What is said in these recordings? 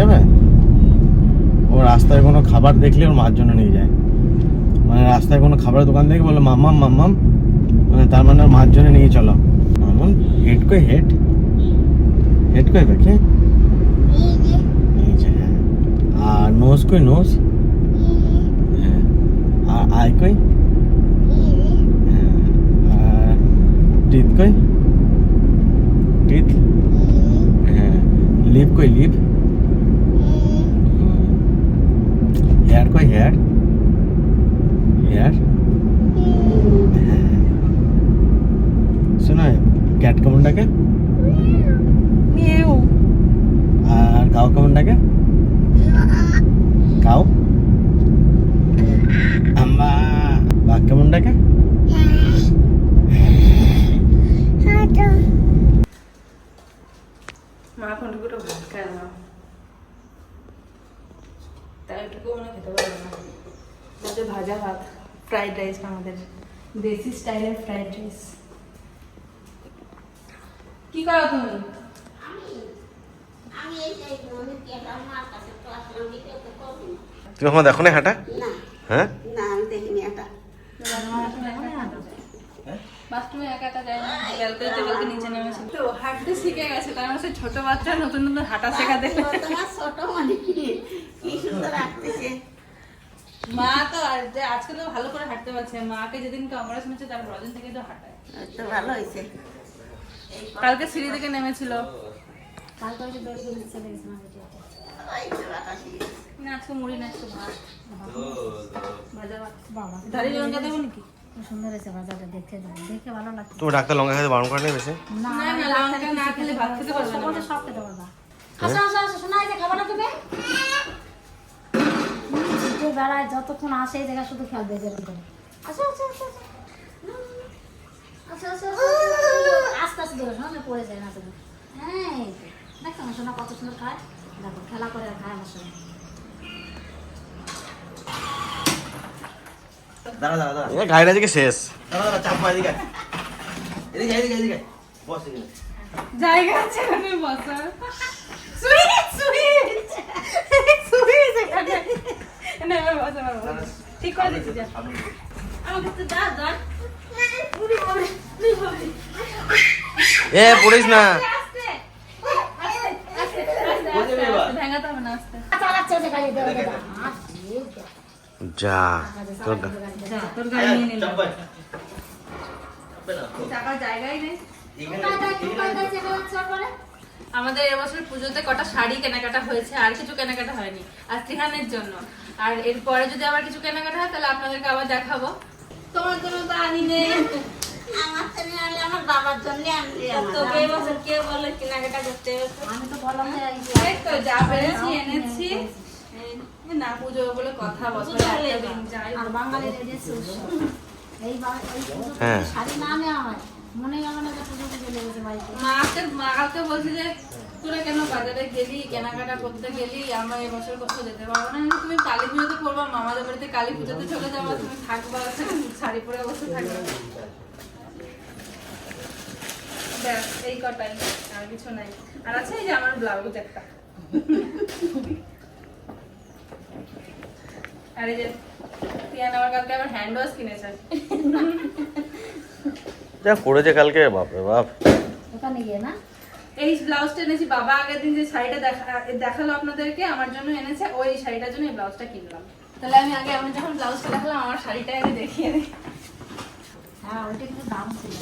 যাবে? ও রাস্তায় কোনো খাবার দেখলে ওর মার জন্য নিয়ে যায়। মানে রাস্তায় কোনো খাবারের দোকান দেখে বলে, মাম্মাম মাম্মাম। মানে তার মানে ওর মার জন্য নিয়ে চলো। মামুন হেড কই, হেড? হেড কই দেখে এই যে হ্যাঁ। আর নোজ কই, নোজ? হ্যাঁ। আর আই কই? হ্যাঁ। আর টিথ কই? টিথ হ্যাঁ। লিপ কই, লিপ? হেয়ার হেয়ার হ্যাঁ শোনো ক্যাট কেমন ডাকে আর কাউ কেমন ডাকে কাউ আম্মা বাঘ কেমন ডাকে মা দুটো ভাত খায় না? তাই একটু মনে খেতে পারবে না। আমাদের ভাজা ভাত ফ্রাইড রাইস আমাদের দেশি স্টাইলের ফ্রাইড রাইস কি করো তুমি? আমি এই যে নদীতে আমার কাছে তো আসলাম দিতে তো করবি না। তুমি আমার দেখো না। হাঁটা হ্যাঁ না আমি দেখিনি এটা বাথরুমে একা একা যায় না। নিচে নেমেছে তো হাঁটতে শিখে গেছে। তার মানে ছোট বাচ্চা নতুন নতুন হাঁটা শেখা দেখে ছোট মানে কি কি সুন্দর রাখতেছে মা তো আজকে তো ভালো করে হাঁটতে পারছে মাকে যেদিন অপারেশন হচ্ছে তার পরের থেকে তো হাঁটায়। তো ভালো হয়েছে। কালকে সিঁড়ি থেকে নেমেছিল। ওই বাতাসি না আজকে মুড়ি না আজকে ভাত। ভাজা ভাত। দাঁড়িয়ে লঙ্কা দেবো নাকি? সুন্দর হয়েছে বাজারটা দেখতে দাও দেখে ভালো লাগছে। তুমি ডাক্তার লঙ্কা খেতে বারণ করে নেই বেশি? না না না লঙ্কা না খেলে ভাত খেতে পারবে না। সব খেতে পারবা। আসো আসো আসো শোনা এই যে খাবারটা দেবে। যে বেড়ায় যতক্ষণ আসে এই জায়গা শুধু খেলবে যেরকম করে আসো আসো আসো আসো। আসো, আসো, আসো, আসো, আসো। আস্তে আস্তে ধরো শোনা পড়ে যায় না তুমি। হ্যাঁ শোনা কত সুন্দর খায় দেখো খেলা করে খায় আমার সঙ্গে। দাঁড়া দাঁড়া দাঁড়া। এ গাড়িটা আজকে শেষ। দাঁড়া দাঁড়া চাপ এদিকে। এদিকে এদিকে এদিকে বস এখানে। জায়গা আছে এখানে বসার সুইট সুইট সুইট এখানে। না এবার বসা ঠিক করে দিচ্ছি যা। আমাকে তো দা দা পুরি বলে তুই বলে এ পড়িস না। আস্তে আস্তে আস্তে আস্তে ভেঙাতে হবে না আস্তে। চালাচ্ছে গাড়ি যা তোর তোর গাড়ি নিয়ে নিলাম আমাদের এবছর পুজোতে কটা শাড়ি কেনাকাটা হয়েছে আর কিছু কেনাকাটা হয়নি আর ত্রিহানের জন্য। আর এরপরে যদি আবার কিছু কেনাকাটা হয় তাহলে আপনাদেরকে আবার দেখাবো। তোমার জন্য তো আনি নেই। আমার বাবার জন্য আনলি। তোকে এবছর কে বলে কেনাকাটা করতে আমি তো বললাম যে এই যে এই তো যা পেরেছি এনেছি। না পুজো বলে কথা বাঙালির যে এই এই পুজোতে হ্যাঁ। শাড়ি না নেওয়া হয় মনেই হবে না যে পুজো পুজো লেগেছে বাড়িতে। মাকে মাকে বলছি যে তোরা কেন বাজারে গেলি কেনাকাটা করতে গেলি? আমরা এবছর কোথাও যেতে পারব না? তুমি কালী পুজোতে করব মামাদের বাড়িতে কালী পুজোতে চলে যাব তুমি থাকবা শাড়ি পরে বসে থাকবে। ব্যাস এই কটাই আর কিছু নাই। আর আছে এই যে আমার ব্লাউজ একটা। আর এই যে তিয়ান আমার কালকে আবার হ্যান্ড ওয়াশ কিনেছে। যা পড়েছে কালকে বাপরে বাপ। ওখানে গিয়ে না? এই ব্লাউজটা এনেছি বাবা আগের দিন যে শাড়িটা দেখা দেখাল আপনাদেরকে আমার জন্য এনেছে ওই শাড়িটার জন্য এই ব্লাউজটা কিনলাম। তাহলে আমি আগে আমি যখন ব্লাউজটা দেখালাম আমার শাড়িটা আগে দেখিয়ে দিই। হ্যাঁ ওইটা কিন্তু দাম ছিল।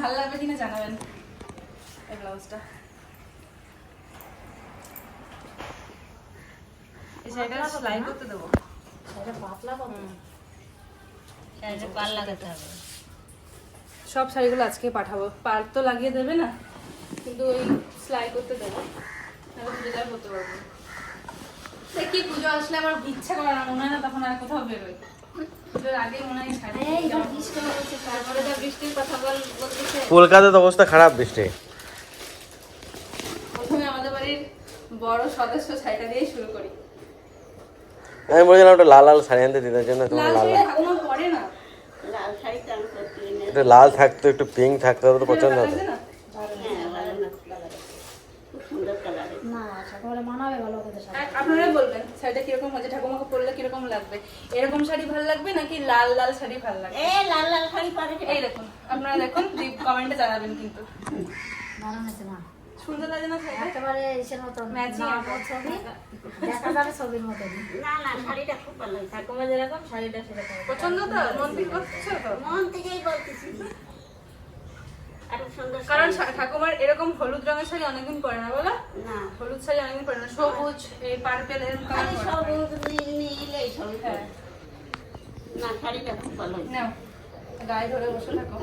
ভালো লাগবে কিনা জানাবেন এই ব্লাউজটা। সেলাই করতে দেবো। সেটা পাতলা কত শাড়িটা পাল লাগাতে হবে। সব শাড়িগুলো আজকে পাঠাবো। পার তো লাগিয়ে দেবে না কিন্তু ওই সেলাই করতে দেবো। তাহলে পুজোটা করতে পারব। দেখি পুজো আসলে আমার ইচ্ছা করে না মনে হয় না তখন আর কোথাও বেরোয়। পুজোর আগে মনে হয় শাড়ি এই এবার বৃষ্টি তারপরে যা বৃষ্টির কথা বল বলতেছে। কলকাতার অবস্থা খারাপ বৃষ্টি। প্রথমে আমাদের বাড়ির বড় সদস্য শাড়িটা দিয়েই শুরু করি। আমি বলছিলাম একটা লাল লাল শাড়ি আনতে দিতে জন্য তোমার লাল লাল শাড়ি ঠাকুমা পরে না। লাল শাড়িটা আমি করতে একটু লাল থাকতো একটু পিঙ্ক থাকতো তো পছন্দ হতো? হ্যাঁ আপনারা বলবেন শাড়িটা কীরকম হয়েছে ঠাকুমাকে পরলে কীরকম লাগবে? এরকম শাড়ি ভালো লাগবে নাকি লাল লাল শাড়ি ভালো লাগবে? এ লাল লাল শাড়ি পরে। এই দেখুন আপনারা দেখুন কমেন্টে জানাবেন কিন্তু। সুন্দর লাগে না একেবারে ইসের মতন। ছবি দেখা যাবে ছবির মতন না না শাড়িটা খুব ভালো হয়েছে ঠাকুমা যেরকম শাড়িটা সেরকম। পছন্দ তো? মন থেকে করছ তো? মন থেকেই বলতেছি। কারণ শাড়ি। ঠাকুমার এরকম হলুদ রঙের শাড়ি অনেকদিন পরে না বলো? না। হলুদ শাড়ি অনেকদিন পরে না। সবুজ এই পার্পেল এরকম কালার সবুজ নীল নীল এই সবই হ্যাঁ। না শাড়িটা খুব ভালো নাও। গায়ে ধরে বসে থাকো।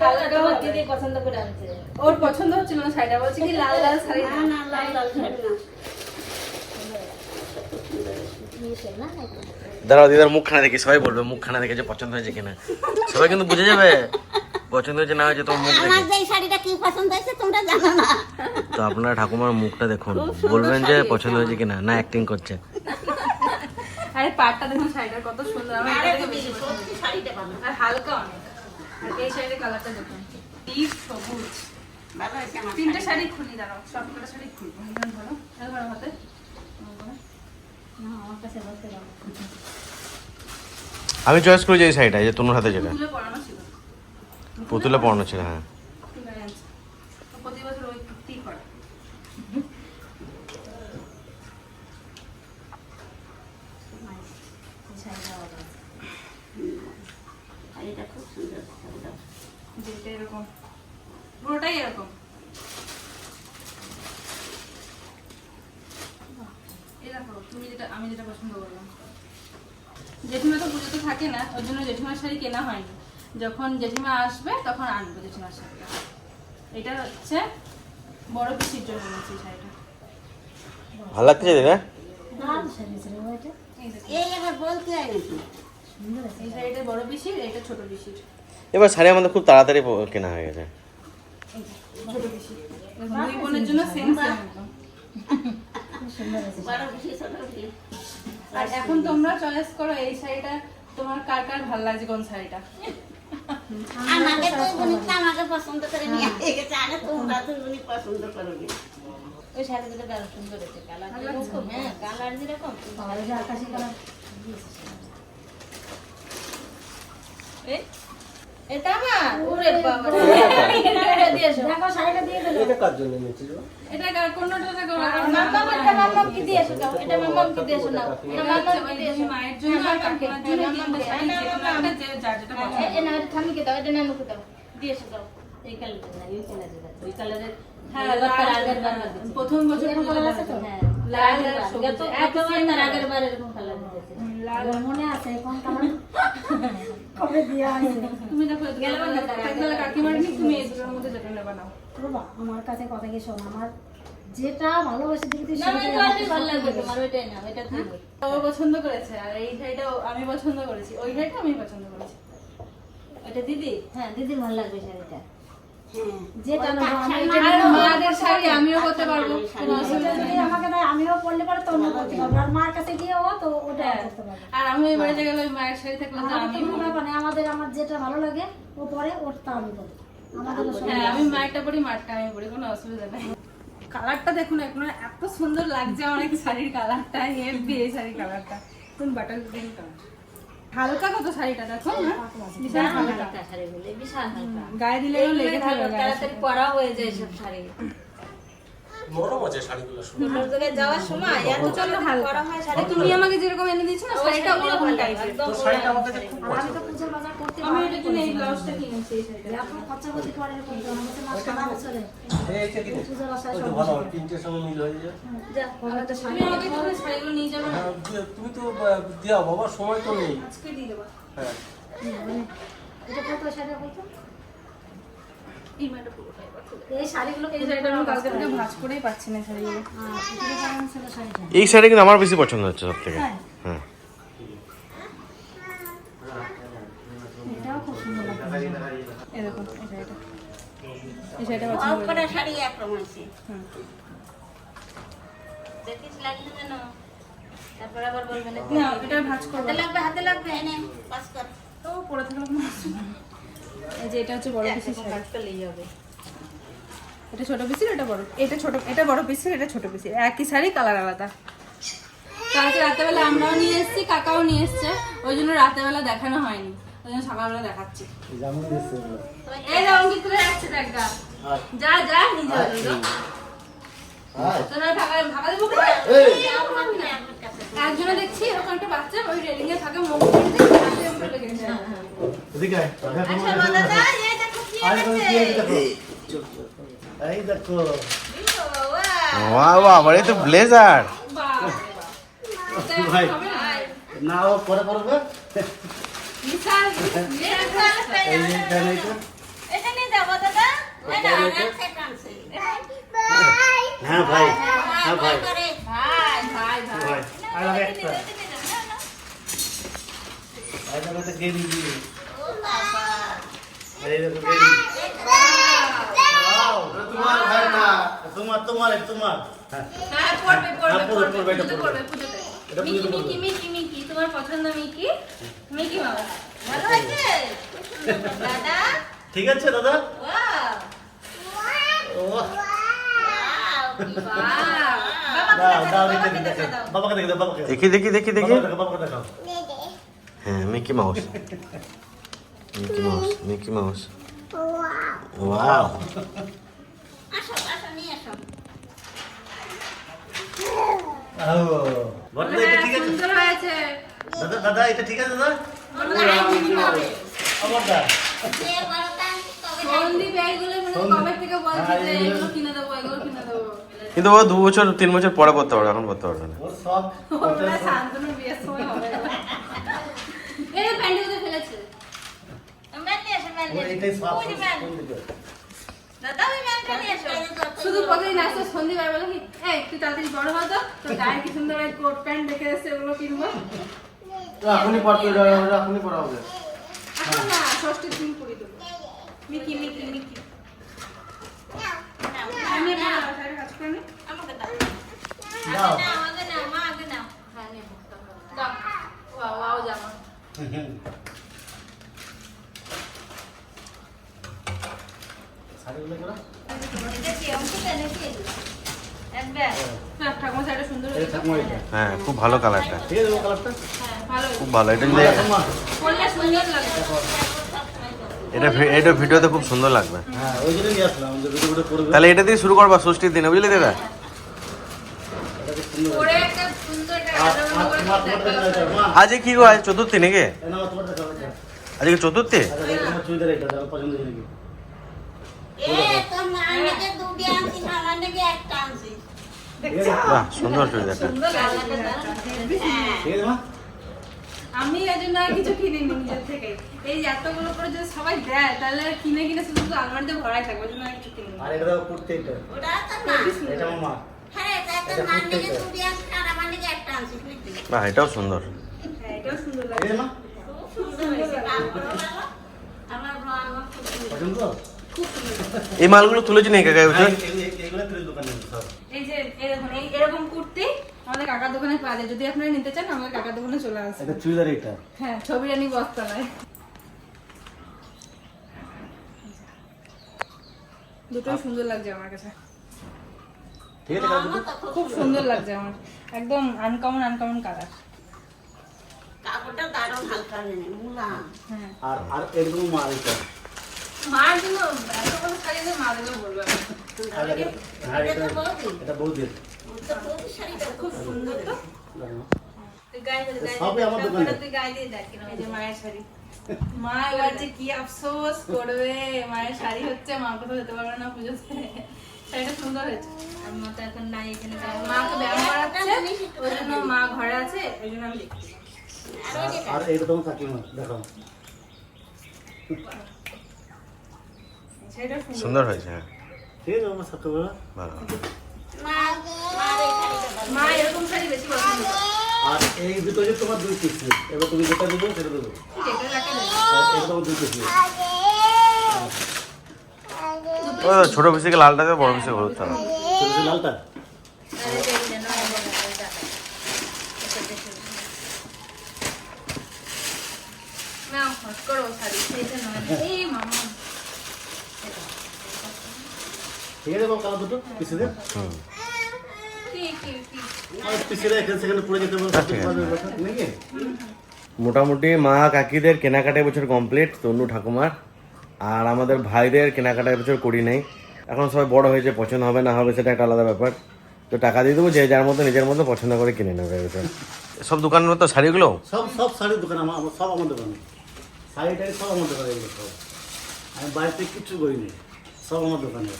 হালকা দিদি পছন্দ করে আনছে ওর পছন্দ হচ্ছিল না শাড়িটা বলছে কি লাল লাল শাড়ি না না লাল লাল শাড়ি না। দাঁড়াও দিদার মুখখানা দেখি সবাই বলবে মুখখানা দেখে যে পছন্দ হয়েছে কিনা। সবাই কিন্তু বুঝে যাবে পছন্দ হয়েছে না হয়েছে তোমার মুখ আমার দেখে যে শাড়িটা কি পছন্দ হয়েছে তোমরা জানো না। তো আপনারা ঠাকুমার মুখটা দেখুন বলবেন যে পছন্দ হয়েছে কিনা না অ্যাক্টিং করছে। আরে পাটটা দেখুন শাড়িটার কত সুন্দর আমার এটা বেশি শাড়িটা ভালো আর হালকা অনেক। আর এই শাড়ির কালারটা দেখুন ডিপ সবুজ। তিনটে শাড়ি। শাড়ি খুলি দাঁড়াও সবকটা শাড়ি খুলবো। একদম একবার হাতে। আমার কাছে বলতে আমি চয়েস করেছি এই শাড়িটা এই যে তোমার হাতে যেটা। পুতুলা পড়ানো পুতুলে পড়ানো ছিল হ্যাঁ গায়ে আনছে। ও প্রতি বছর ওই কুর্তি করে এই শাড়িটা ভালো আছে। শাড়িটা খুব সুন্দর শাড়িটা। যেটা এরকম পুরোটাই এরকম। তুমি যেটা আমি যেটা পছন্দ করলাম। জেঠিমা তো পুজোতে থাকে না ওই জন্য জেঠিমার শাড়ি কেনা হয়নি। যখন জেঠিমা আসবে তখন আনব জেঠিমার শাড়ি এটা হচ্ছে বড় পিসির জন্য নিয়েছি শাড়িটা। ভালো লাগছে শাড়িটা পিসির এবার শাড়ি আমাদের খুব তাড়াতাড়ি কেনা হয়ে গেছে। ছোট পিসির দুই বোনের জন্য সেম সেম বেশি বেশি আর এখন তোমরা চয়েস করো এই শাড়িটা তোমার কার কার ভালো লাগছে কোন শাড়িটা আমাকে তো উনি আমাকে পছন্দ করে নিয়ে গেছে আরে তোমরা তো উনি পছন্দ করো ওই শাড়ি দুটো সুন্দর আছে কালার যেরকম হ্যাঁ কালার যেরকম আকাশি কালার এই এটা আমার ওরে বাবা। এটা দিয়েছ দেখো শাড়িটা দিয়ে দিলো। এটা কার- কোনটা থেকে মাম্মা এটা মাম্মা কি দিয়েছ দাও এটা মাম্মা কি দিয়েছ নাও। এটা এটা মাম্মা কি দিয়েছ মায়ের জন্য আর কাকিমার জন্য তিনটে শাড়ি যে কোনো যে যার যেটা পছন্দ। এ না এটা ঠামিকে দাও এটা নানুকে দাও। দিয়েছ দাও এই কালারটা না এই কালারটা ওই কালারের হ্যাঁ আগের বার প্রথম বছর এরকম কালার আছে তো? হ্যাঁ। হ্যাঁ লাল আর সবুজ, সবুজ এক এত same তার colour। আগের বার এরকম কালার দিয়েছে আমার মনে আছে কোন কালার কবে দিয়া আছে তুমি দেখো গেলে কাকিমার তুমি এই দুটোর মধ্যে যেটা নেবা নাও বাবা আমার কাছে কথা কি শোন? আমার যেটা ভালোবাসি দিবি তুই না, ভালো লাগবে তোমার ওইটাই না ওইটা তুমি ও পছন্দ করেছে আর এই শাড়িটাও আমি পছন্দ করেছি ওই শাড়িটা আমি পছন্দ করেছি। এটা দিদি? হ্যাঁ দিদির ভালো লাগবে শাড়িটা। আর পরে হ্যাঁ। আমি বাড়িতে গেলে মায়ের শাড়ি থাকলে আমাদের আমার যেটা ভালো লাগে ও পরে আমি আমাদের হ্যাঁ আমি মায়েরটা পরি মারটা আমি পরি কোনো অসুবিধা নেই। কালারটা দেখুন এখন এত সুন্দর লাগছে আমার শাড়ির কালারটা হেভি এই শাড়ির কালারটা। বাটার গ্রিন কালার হালকা কত শাড়িটা দেখো না বিশাল হালকা। শাড়িগুলো বিশাল হালকা। গায়ে দিলেও লেগে থাকবে তাড়াতাড়ি পরা হয়ে যায় সব শাড়ি। নরম আছে শাড়িগুলো যাওয়ার সময় এত প্রচণ্ড হালকা ও, তুমি আমাকে যেরকম এনে দিয়েছ না শাড়িটা ওরকম টাইপের তো শাড়িটা আমার কাছে খুব আর আমি তো পুজোর বাজার করতে আমি পারি এটার এই ব্লাউজটা কিনেছি এই শাড়িটা। এত খরচা করতে পারে না আমার কাছে মাস সারা বছরে। এইটা কি পুজোর বাসায় সব ভালো তিনটের সঙ্গে মিল হয়ে যায়। যা একটা শাড়ি আমাকে একটু শাড়িগুলো নিয়ে যাবে। না? দিয়ে- তুমি তো আহ, বাবা সময় তো নেই। আজকে দিয়ে দেবো। হ্যাঁ। মানে এটা কত শাড়ি কত এই মাটা পুরোটাই এই শাড়িগুলো এই শাড়িটা আমি কালকে থেকে ভাঁজ করেই পাচ্ছি না শাড়িগুলো। হ্যাঁ শাড়িটা এই শাড়ি কিন্তু আমার বেশি পছন্দ হচ্ছে সব থেকে হ্যাঁ। হ্যাঁ এটাও খুব সুন্দর এই দেখুন এই শাড়িটা। এই শাড়িটা পছন্দ করেছি। শাড়ি একরকম আছে হুম। দেখিস তারপর আবার বলবেন। না এটা ভাঁজ করব। হাতে লাগবে হাতে লাগবে এনে পাস কর। তো পরে থাকলে নেই। যে এটা হচ্ছে বড় পিসের শাড়ি। কাজ হবে। এটা ছোট পিসের এটা বড় এটা ছোট এটা বড় পিসের এটা ছোট পিসের একই শাড়ি কালার আলাদা। কালকে রাতেবেলা আমরাও নিয়ে এসেছি কাকাও নিয়ে এসছে। ওই জন্য রাতেবেলা দেখানো হয়নি। ওই জন্য সকালবেলা দেখাচ্ছি। এই যে অঙ্কিত তুলে যাচ্ছে দেখা যা যা নিজে কি? একজনে দেখছি এরকম একটা বাচ্চা ওই রেলিং এ থাকে মুখ এদিকে আচ্ছা দেখো। এই দেখো। বাবা ওয়া তো ব্লেজার। ভাই। না? ও পরে পরবে। হ্যাঁ ভাই হ্যাঁ ভাই। ভাই ভাই ভাই। গেরি দিয়ে এটা তোমার ভাই না তোমার তোমার হ্যাঁ হ্যাঁ পড়বে পড়বে হ্যাঁ, পড়বে, পড়বে এটা পড়বে। এটা মিকি মিকি মিকি মিকি তোমার পছন্দ মিকি? মিকি মাউস ভালো আছে? দাদা? ঠিক আছে দাদা? দেখে দেখে। বাবাকে দেখে দেখি বাবাকে দেখাও। হ্যাঁ Mickey Mouse Mickey Mouse Mickey Mouse wow দাদা দাদা এটা ঠিক আছে দাদা আমার দা যে বড়টা তবে সন্দীপ এইগুলো মানে কবে থেকে বলছে হ্যাঁ, যে এগুলো কিনে দেবো এগুলো কিনে দেবো কিন্তু ও দু বছর তিন বছর পরে করতে পারবে এখন করতে পারবে না ওর সব ওরা শান্তনুর বিয়ের সময় হবে এই প্যান্টি কোথায় ফেলেছে। ম্যান নিয়ে আসো ম্যান ওর নিয়ে এটাই সব ওই যে ম্যান দাদা ওই ম্যানটা নিয়ে আসো। শুধু প্রতিদিন আসতো সন্দীপ বলে কি এই তুই তাড়াতাড়ি বড় হতো তো। গায়ে কি সুন্দর কোট প্যান্ট দেখে এসছে ওগুলো কিনবো। এখনই পড়তে এখনই পড়া হবে। এখন না ষষ্ঠীর দিন পরি দেবো। Mickey Mickey Mickey. আমি না কাজ করে নি। আমাকে দাও। না আমাকে নাও মা আগে নাও হ্যাঁ নেব দাও। ওয়াও জামা। হ্যাঁ খুব ভালো কালারটা খুব ভালো, এটা এটা এটা ভিডিওতে খুব সুন্দর লাগবে। তাহলে এটা দিয়ে শুরু করবা ষষ্ঠীর দিনে, বুঝলি দাদা? আজকে কি গো আজ চতুর্থী নাকি? আজকে চতুর্থী? বাহ সুন্দর চুড়িদারটা আমি এই জন্য আর কিছু কিনিনি নিজের থেকে। এই এতগুলো করে যদি সবাই দেয় তাহলে আর কিনে কিনে শুধু আলমারিতে ভরাই থাকবে ওই জন্য আর কিছু আর এটা কুর্তি এটা ওটা এটা মামা হ্যাঁ মান। দুটি এটাও সুন্দর। হ্যাঁ এটাও সুন্দর এই মালগুলো তুলেছি নাকি কাকা এই- এইগুলো তুলে দোকানে সব। এই যে এরকম কুর্তি আমাদের কাকার দোকানে পাওয়া যায়। যদি আপনারা নিতে চান আমাদের কাকার দোকানে চলে আসে এটা চুড়িদার এটা? হ্যাঁ ছবি রানি বস্তালায় দুটোই সুন্দর লাগছে আমার কাছে। ঠিক আছে খুব সুন্দর লাগছে। আমার। একদম আনকমন আনকমন কালার কাপড়টা দারুণ হালকা আর আর এরকম মাল মার এত বড় শাড়ি দিয়ে বলবে এটা- বৌদির। খুব সুন্দর তো। মা এবার যে কি আফসোস করবে মায়ের শাড়ি হচ্ছে মা কোথাও যেতে পারবে না পুজোতে। শাড়িটা সুন্দর হয়েছে। আর মা তো এখন নাই এখানে মাকে ব্যায়াম করাচ্ছে ওই জন্য মা ঘরে আছে ওই জন্য আমি দেখছি। আর এটা তোমার কাকিমা সুন্দর। হয়েছে হ্যাঁ। ঠিক আছে আমার সকালবেলা ভালো। মা এরকম শাড়ি বেশি পছন্দ আর এই দুটো যে তোমার দুই পিস এবার তুমি যেটা দেবো সেটা দেবো। এটা তোমার দুই পিস ছোট পিসিকে লালটা দেবে বড় পিসিকে হলুদটা দেবে লালটা? ঠিক আছে বাবা আচ্ছা, মোটামুটি মা কাকিদের কেনাকাটা বছর কমপ্লিট তনু ঠাকুমার। আর আমাদের ভাইদের কেনাকাটা এবছর করি নাই। এখন সবাই বড় হয়েছে পছন্দ হবে না হবে সেটা একটা আলাদা ব্যাপার। তো টাকা দিয়ে দেবো যে যার মতো নিজের মতো পছন্দ করে কিনে নেবে এবছর সব দোকানের মতো শাড়িগুলো? সব সব শাড়ির দোকান আমার সব আমার দোকানে। শাড়ি টাড়ি সব আমার দোকানে এগুলো সব। আমি বাড়িতে কিচ্ছু করিনি সব আমার দোকানে।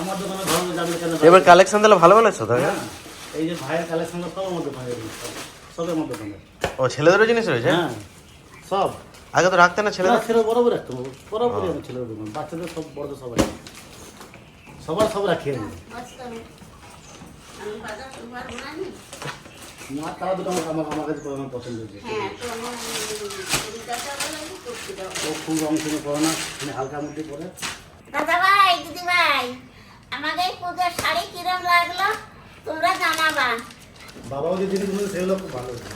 আমার দোকানে ভালো এবার কালেকশন তাহলে ভালো তো হ্যাঁ এই যে ভাইয়ের কালেকশন সব আমার দোকানে সব সব আমার দোকানে। ও ছেলেদেরও জিনিস রয়েছে? হ্যাঁ সব। আগে তো রাখতে না না ছেলেদের ছেলে বরাবর রাখতে বরাবরই ছেলের দোকান বাচ্চাদের সব বড়দের সবাই। সবার সব রাখি আমি আমি মা তারা দুটো আমার কাছে পছন্দ হয়েছে। হ্যাঁ ও খুব রং শুনে পড়ে না মধ্যে পড়ে দাদা ভাই দিদি ভাই আমাকে পুজোর শাড়ি কিরম লাগল? তোমরা জানাবা। বাবাও যে জিনিস সেগুলো খুব ভালো হয়েছে।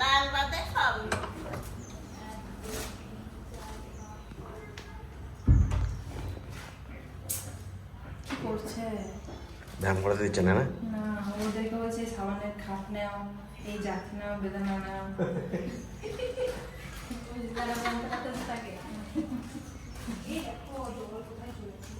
লাল বাতে করছে? ধ্যান না না? ওদেরকে সাবানের খাপ নাও এই জাত নাও বেদানা নাও। তারা দেখো কোথায় চলেছি